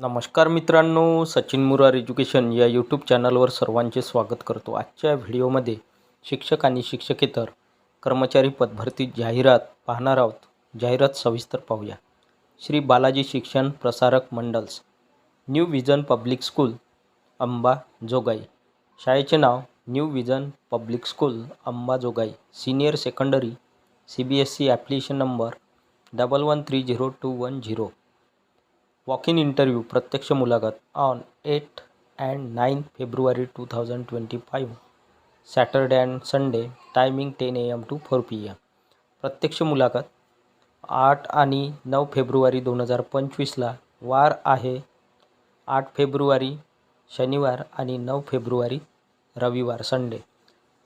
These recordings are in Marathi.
नमस्कार मित्रांनो सचिन मुरार एज्युकेशन या यूट्यूब चॅनलवर सर्वांचे स्वागत करतो. आजच्या व्हिडिओमध्ये शिक्षक आणि शिक्षकेतर कर्मचारी पदभरती जाहिरात पाहणार आहोत. जाहिरात सविस्तर पाहूया. Shri Balaji Shikshan Prasarak Mandal's new vision public school Amba Jogai. शाळेचे नाव new vision public school Ambajogai senior secondary C B S C application number double one three zero two one zero. Walk in interview प्रत्यक्ष मुलाखत on eight and nine February two thousand twenty five. Saturday and Sunday timing ten A M to four P M. प्रत्यक्ष मुलाखत आठ आणि नऊ फेब्रुवारी दोन हजार पंचवीसला वार आहे आठ फेब्रुवारी शनिवार आणि नऊ फेब्रुवारी रविवार संडे.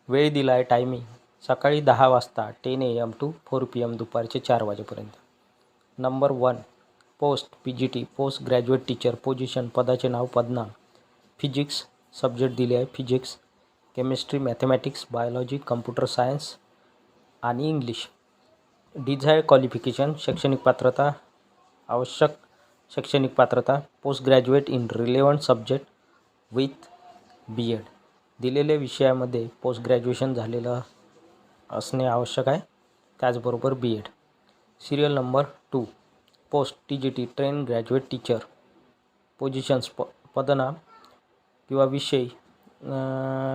वेळ दिला आहे टायमिंग सकाळी दहा वाजता ten A M to four P M दुपारचे चार वाजेपर्यंत. Number one post P G T post graduate teacher position पदाचे नाव पदनाम फिजिक्स सब्जेक्ट दिले आहे physics chemistry mathematics biology computer science आणि इंग्लिश. डिझायर क्वालिफिकेशन शैक्षणिक पात्रता आवश्यक शैक्षणिक पात्रता post graduate in relevant subject with B Ed दिलेल्या विषयामध्ये पोस्ट ग्रॅज्युएशन झालेलं असणे आवश्यक आहे त्याचबरोबर B Ed serial number two. Post T G T train graduate teacher positions प पदनाम किंवा विषय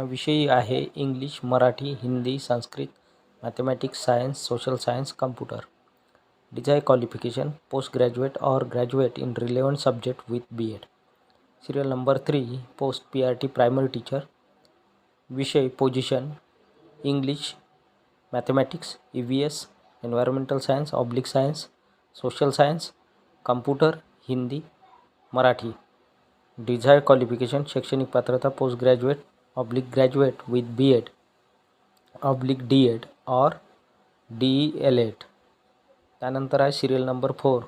विषयी आहे English Marathi Hindi Sanskrit mathematics science social science computer desire qualification post graduate or graduate in relevant subject with B Ed serial number three post P R T primary teacher विषय position English mathematics E V S environmental science oblique science social science computer Hindi Marathi. Desire qualification शैक्षणिक पात्रता post graduate oblique graduate with B Ed oblique D Ed or D L Ed. त्यानंतर आहे serial number four.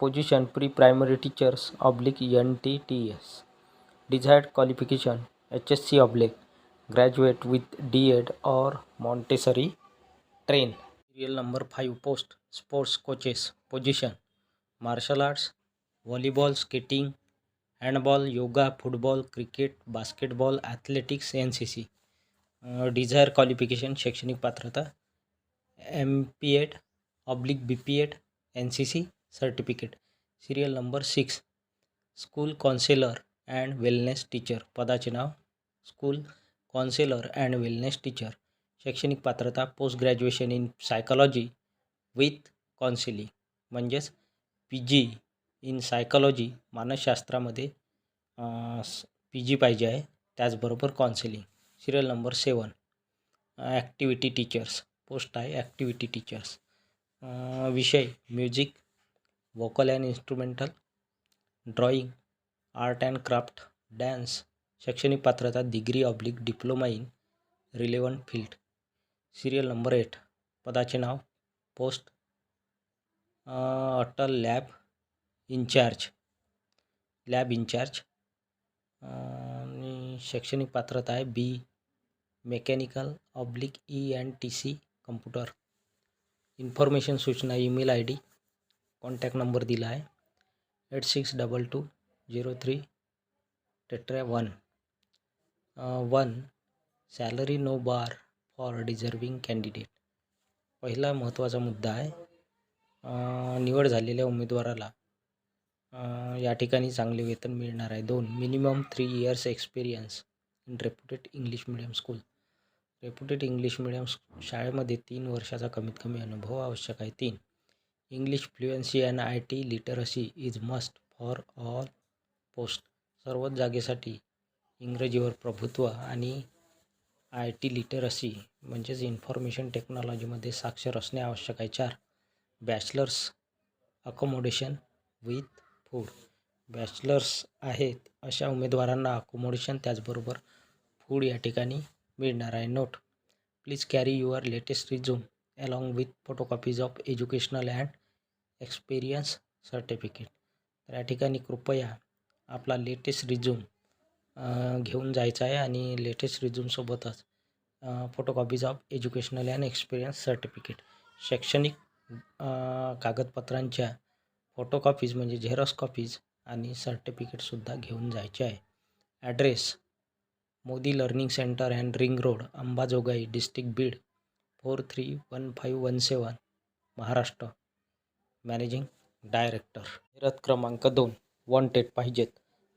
Position pre primary teachers oblique N T T S. Desired qualification H S C oblique graduate with D Ed or Montessori train. Serial number five post sports coaches position martial arts volleyball skating handball yoga football cricket basketball athletics N C C desire qualification शैक्षणिक पात्रता M P Ed oblique B P Ed N C C certificate serial number six school counsellor and wellness teacher पदाचे नाव school counsellor and wellness teacher शैक्षणिक पात्रता post graduation in psychology with counselling म्हणजेच पी जी इन सायकॉलॉजी मानसशास्त्रामध्ये पी जी पाहिजे आहे. त्याचबरोबर counselling serial number seven activity teachers post आहे ॲक्टिव्हिटी टीचर्स विषय music vocal and instrumental drawing art and craft dance शैक्षणिक पात्रता degree oblique diploma in relevant field serial number eight. पदाचे नाव post Atal lab incharge. Lab incharge. आणि शैक्षणिक पात्रता आहे B mechanical oblique E and T C computer. Information सूचना email I D contact number दिला आहे. Eight six double two zero three tetra one. One salary no bar. For deserving candidate. पहिला महत्त्वाचा मुद्दा आहे निवड झालेल्या उमेदवाराला या ठिकाणी चांगले वेतन मिळणार आहे. दोन minimum three years experience in reputed English medium school reputed English medium शाळेमध्ये तीन वर्षाचा कमीत कमी अनुभव आवश्यक आहे. तीन English fluency and I T literacy is must for all post सर्वच जागेसाठी इंग्रजीवर प्रभुत्व आणि आय टी लिटरसी म्हणजेच इन्फॉर्मेशन टेक्नॉलॉजीमध्ये साक्षर असणे आवश्यक आहे. चार bachelors accommodation with food bachelors आहेत अशा उमेदवारांना अकोमोडेशन त्याचबरोबर फूड या ठिकाणी मिळणार आहे. Note please carry your latest resume along with photocopies of educational and experience certificate तर या ठिकाणी कृपया आपला लेटेस्ट रिझ्यूम घेऊन जायचं आहे आणि latest रिझ्यूमसोबतच photocopies of educational and experience certificate शैक्षणिक कागदपत्रांच्या फोटोकॉपीज म्हणजे झेरॉक्स कॉपीज आणि सर्टिफिकेटसुद्धा घेऊन जायचे आहे. Address Modi learning centre and ring road Ambajogai district Beed four three one five one seven Maharashtra. Managing director जाहिरात क्रमांक दोन वॉन्टेड पाहिजेत.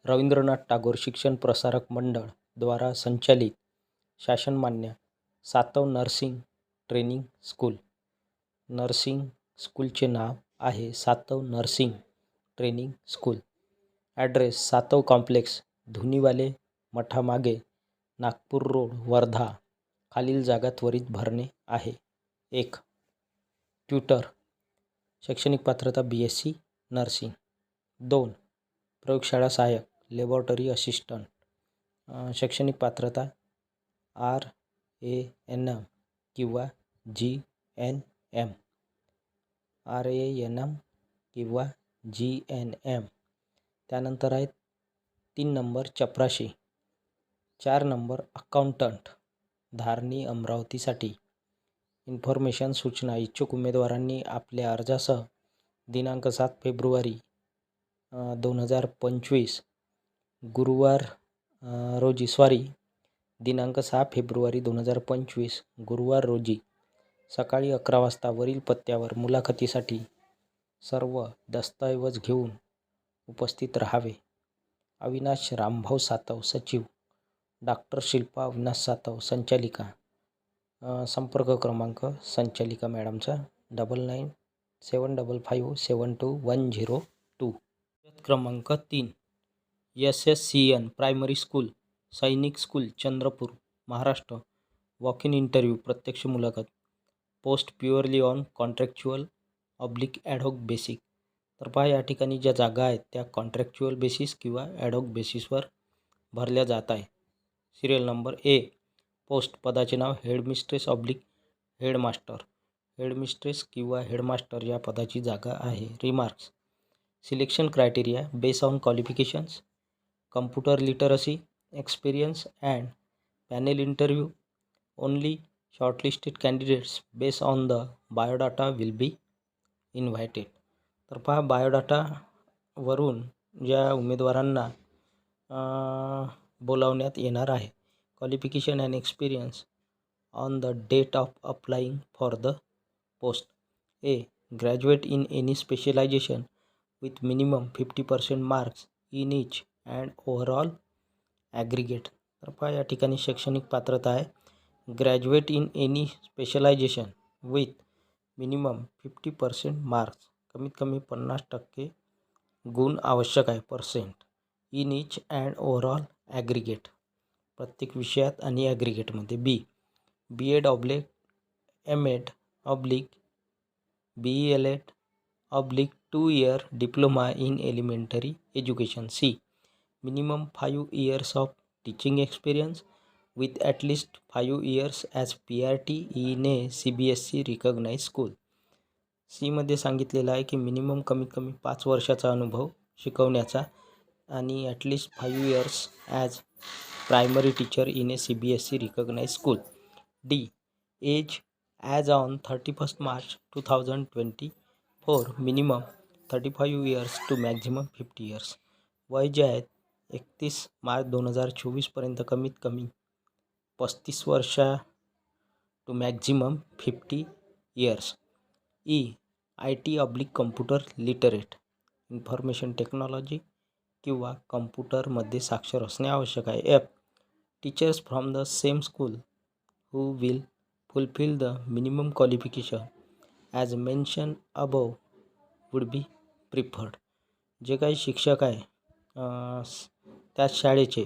रवींद्रनाथ टागोर शिक्षण प्रसारक मंडळ द्वारा संचालित शासनमान्य Satav nursing training school. Nursing स्कूलचे नाव आहे Satav nursing training school. Address Satav complex Dhuniwale मठामागे नागपूर रोड वर्धा. खालील जागा त्वरित भरणे आहे. एक ट्युटर. शैक्षणिक पात्रता बी एस सी नर्सिंग. दोन प्रयोगशाळा सहाय्यक. लेबॉर्टरी असिस्टंट शैक्षणिक पात्रता आर ए एन एम किंवा G N M. R A N M किंवा जी एन एम. त्यानंतर आहेत तीन नंबर चपराशी चार नंबर अकाउंटंट धारणी अमरावतीसाठी. इन्फॉर्मेशन सूचना इच्छुक उमेदवारांनी आपल्या अर्जासह दिनांक सात फेब्रुवारी दोन हजार पंचवीस गुरुवार रोजी सॉरी दिनांक सहा फेब्रुवारी दोन हजार पंचवीस गुरुवार रोजी सकाळी अकरा वाजता वरील पत्त्यावर मुलाखतीसाठी सर्व दस्तऐवज घेऊन उपस्थित रहावे. अविनाश रामभाऊ सातव सचिव. डॉक्टर शिल्पा अविनाश सातव संचालिका. संपर्क क्रमांक संचालिका मॅडमचा double nine seven double five seven two one zero two क्रमांक तीन. S S C N primary school सैनिक school Chandrapur Maharashtra. Walk in interview प्रत्यक्ष मुलाखत. Post purely on contractual oblique ad hoc basic. तर पहा या ठिकाणी ज्या जागा आहेत त्या कॉन्ट्रॅक्च्युअल बेसिस किंवा ॲडहॉक बेसिसवर भरल्या जात आहे सिरियल नंबर ए पोस्ट पदाचे नाव हेडमिस्ट्रेस ऑब्लिक हेडमास्टर. हेडमिस्ट्रेस किंवा हेडमास्टर या पदाची जागा आहे. Remarks. Selection criteria base on qualifications computer literacy experience and panel interview only shortlisted candidates base on the biodata will be invited तर पहा बायोडाटावरून ज्या उमेदवारांना अं, बोलावण्यात येणार आहे. Qualification and experience on the date of applying for the post a graduate in any specialization with minimum fifty percent marks in each and overall aggregate. तर पहा या ठिकाणी शैक्षणिक पात्रता आहे. Graduate in any specialization with minimum fifty percent marks. कमीत कमी पन्नास टक्के गुण आवश्यक आहे percent. In each and overall aggregate. प्रत्येक विषयात आणि ॲग्रिगेटमध्ये. B. B Ed oblique M Ed oblique B L Ed oblique two year diploma in elementary education C minimum 5 years of teaching experience with at least 5 years as PRT in a C recognise school सीमध्ये सांगितलेलं आहे की मिनिमम कमीत कमी पाच वर्षाचा अनुभव शिकवण्याचा आणि at least five years as primary teacher in A C B S C recognise school D age as on thirty first March two thousand twenty four minimum thirty five years to maximum fifty years वय जे आहेत एकतीस मार्च दोन हजार चोवीसपर्यंत कमीत कमी पस्तीस वर्षा to maximum fifty years E I T oblique computer literate information technology किंवा कम्प्युटरमध्ये साक्षर असणे आवश्यक आहे. F teachers from the same school who will fulfil the minimum qualification as mention above would be preferred जे काही शिक्षक आहे त्याच शाळेचे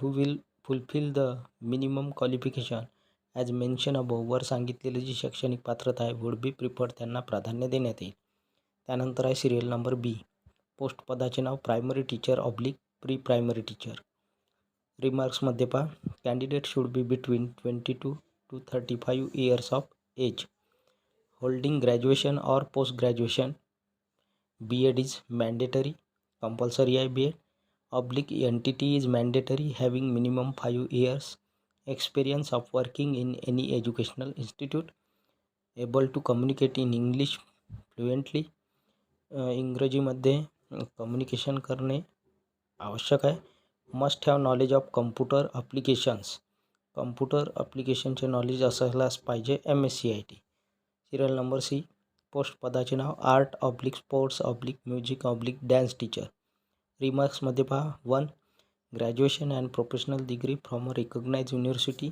who will fulfil the minimum qualification as mention above वर सांगितलेली जी शैक्षणिक पात्रता आहे वुड बी प्रिफर्ड त्यांना प्राधान्य देण्यात येईल. त्यानंतर आहे सिरियल नंबर बी पोस्ट पदाचे नाव primary teacher oblique pre primary teacher रिमार्क्समध्ये पहा candidate should be between twenty two to thirty five years of age holding graduation or post graduation B Ed is mandatory compulsory आहे B Ed oblique N T T is mandatory having minimum five years experience of working in any educational institute able to communicate in English fluently इंग्रजीमध्ये कम्युनिकेशन करणे आवश्यक आहे. Must have knowledge of computer applications computer अप्लिकेशनचे knowledge असायलाच पाहिजे M S C I T serial number C post पदाचे नाव art oblique sports oblique music oblique dance teacher रिमार्क्समध्ये पहा. One graduation and professional degree from a recognise university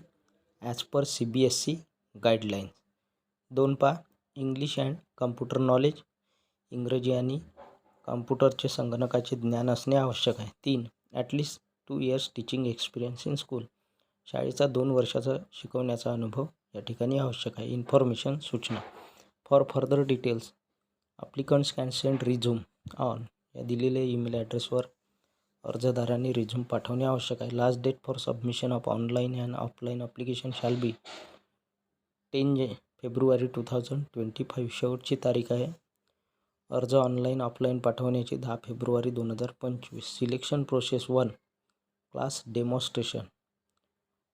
as per C B S C guidelines. दोन पहा. इंग्लिश अँड कम्प्युटर नॉलेज इंग्रजी आणि कम्प्युटरचे संगणकाचे ज्ञान असणे आवश्यक आहे. तीन at least two years teaching experience in school शाळेचा दोन वर्षाचा शिकवण्याचा अनुभव या ठिकाणी आवश्यक आहे. इन्फॉर्मेशन सूचना. For further details applicants can send resume on या दिलेल्या ईमेल ॲड्रेसवर अर्जदारांनी रिझ्यूम पाठवणे आवश्यक आहे. Last date for submission of online and offline application shall be ten J February two thousand twenty five शेवटची तारीख आहे. अर्ज ऑनलाईन ऑफलाईन पाठवण्याची दहा फेब्रुवारी दोन हजार पंचवीस. Selection process one class demonstration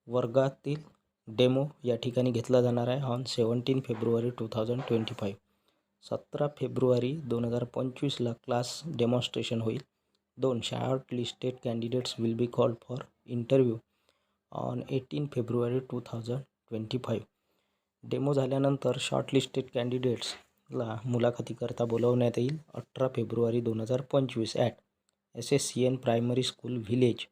वर्गातील डेमो या ठिकाणी घेतला जाणार आहे. On seventeen February two thousand twenty five सतरा फेब्रुवारी दोन हजार पंचवीसला क्लास डेमॉन्स्ट्रेशन होईल. दोन short listed candidates will be called for interview on eighteen February two thousand twenty five. Demo झाल्यानंतर शॉर्ट लिस्टेड कॅन्डिडेट्सला मुलाखतीकरता बोलवण्यात येईल. अठरा फेब्रुवारी दोन हजार पंचवीस at S S C N primary school village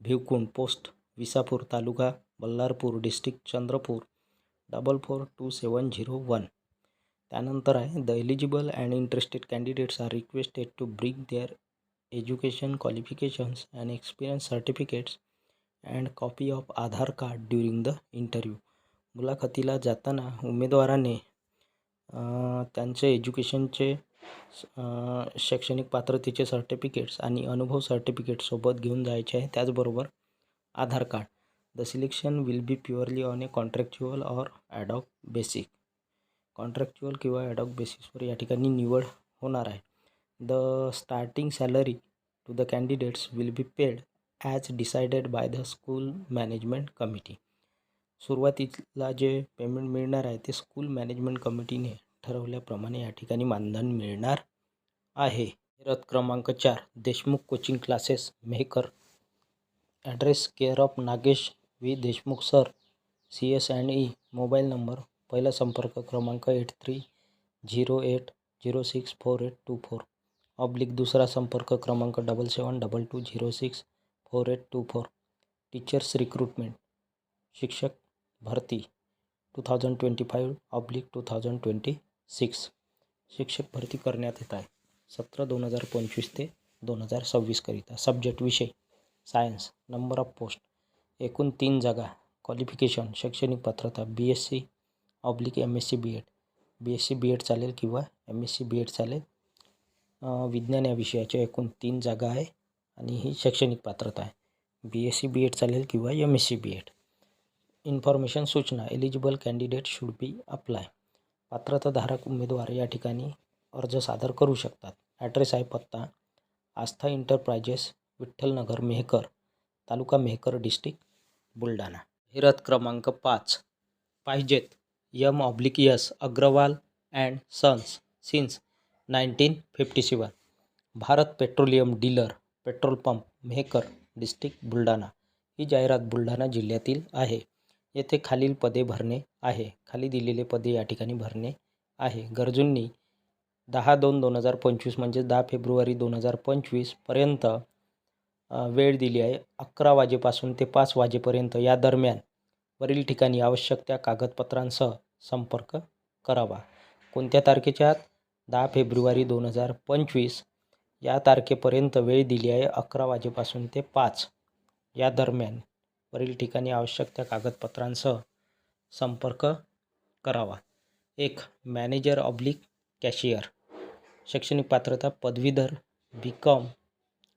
Bhivkund post Visapur taluka Ballarpur district Chandrapur double four two seven zero one. त्यानंतर आहे the eligible and interested candidates are requested to bring their education qualifications and experience certificates and copy of Aadhaar card during the interview. मुलाखतीला जाताना उमेदवाराने त्यांचे एज्युकेशनचे शैक्षणिक पात्रतेचे सर्टिफिकेट्स आणि अनुभव सर्टिफिकेटसोबत घेऊन जायचे आहे. त्याचबरोबर Aadhaar card. The selection will be purely on a contractual or ad hoc basic. Contractual किंवा ॲडॉक बेसिसवर या ठिकाणी निवड होणार आहे. The starting salary to the candidates will be paid as decided by the school management committee सुरुवातीला जे पेमेंट मिळणार आहे ते स्कूल मॅनेजमेंट कमिटीने ठरवल्याप्रमाणे या ठिकाणी मानधन मिळणार आहे. रथ क्रमांक चार Deshmukh coaching classes Mehkar address care of Nagesh V Deshmukh sir C S and E mobile number पहिला संपर्क क्रमांक eight three zero eight zero six four eight two four oblique दुसरा संपर्क क्रमांक double seven double two zero six four eight two four teachers recruitment शिक्षक भरती. Two thousand twenty five oblique two thousand twenty six शिक्षक भरती करण्यात येत आहे. सतरा दोन हजार पंचवीस ते दोन हजार सव्वीसकरिता सब्जेक्ट विषय. सायन्स नंबर ऑफ पोस्ट एकूण तीन जागा. क्वालिफिकेशन शैक्षणिक पात्रता. B S C oblique M S C B Ed B S C B Ed चालेल किंवा M S C B Ed चालेल. विज्ञान या विषयाच्या एकूण तीन जागा आहे आणि ही शैक्षणिक पात्रता आहे. B S C B Ed चालेल किंवा M S C B Ed information सूचना eligible candidate should be apply पात्रताधारक उमेदवार या ठिकाणी अर्ज सादर करू शकतात. ॲड्रेस आहे पत्ता. Astha enterprises Vitthalnagar Mehkar taluka Mehkar district Buldhana. हिरत क्रमांक पाच. पाहिजेत. M oblique S Agarwal and sons since nineteen fifty seven Bharat petroleum dealer petrol pump Mehkar district Buldhana ही जाहिरात बुलढाणा जिल्ह्यातील आहे. येथे खालील पदे भरणे आहे. खाली दिलेले पदे या ठिकाणी भरणे आहे. गरजूंनी दहा दोन दोन हजार पंचवीस म्हणजे दहा फेब्रुवारी दोन हजार पंचवीसपर्यंत वेळ दिली आहे. अकरा वाजेपासून ते पाच वाजेपर्यंत या दरम्यान वरील ठिकाणी आवश्यक त्या कागदपत्रांसह संपर्क करावा. कोणत्या तारखेच्या आत? दहा फेब्रुवारी दोन हजार पंचवीस. या तारखेपर्यंत वेळ दिली आहे अकरा वाजेपासून ते पाच. या दरम्यान वरील ठिकाणी आवश्यक त्या कागदपत्रांसह संपर्क करावा. एक मॅनेजर ऑब्लिक कॅशियर. शैक्षणिक पात्रता पदवीधर B com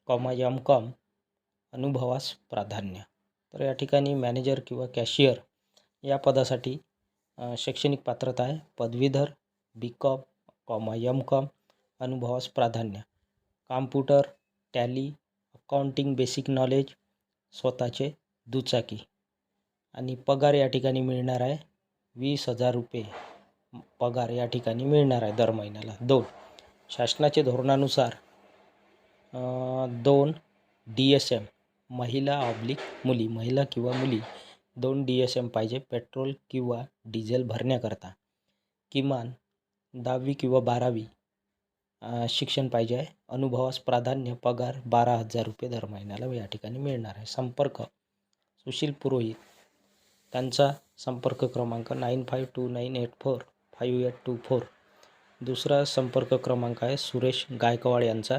comma M com अनुभवास प्राधान्य. तर या ठिकाणी मॅनेजर किंवा कॅशियर या पदासाठी शैक्षणिक पात्रता आहे. पदवीधर B com comma M com अनुभवास प्राधान्य. Computer Tally accounting basic knowledge स्वतःचे दुचाकी. आणि पगार या ठिकाणी मिळणार आहे. वीस हजार रुपये पगार या ठिकाणी मिळणार आहे दर महिन्याला. दोन शासनाचे धोरणानुसार दोन डी एस एम महिला ऑब्लिक मुली. महिला किंवा मुली. दोन डी एस एम पाहिजे पेट्रोल किंवा डिझेल भरण्याकरता. किमान दहावी किंवा बारावी शिक्षण पाहिजे. आहे अनुभवास प्राधान्य पगार बारा हजार रुपये दर महिन्याला या ठिकाणी मिळणार आहे. संपर्क सुशील पुरोहित. त्यांचा संपर्क क्रमांक nine five two nine eight four five eight two four. दुसरा संपर्क क्रमांक आहे सुरेश गायकवाड यांचा.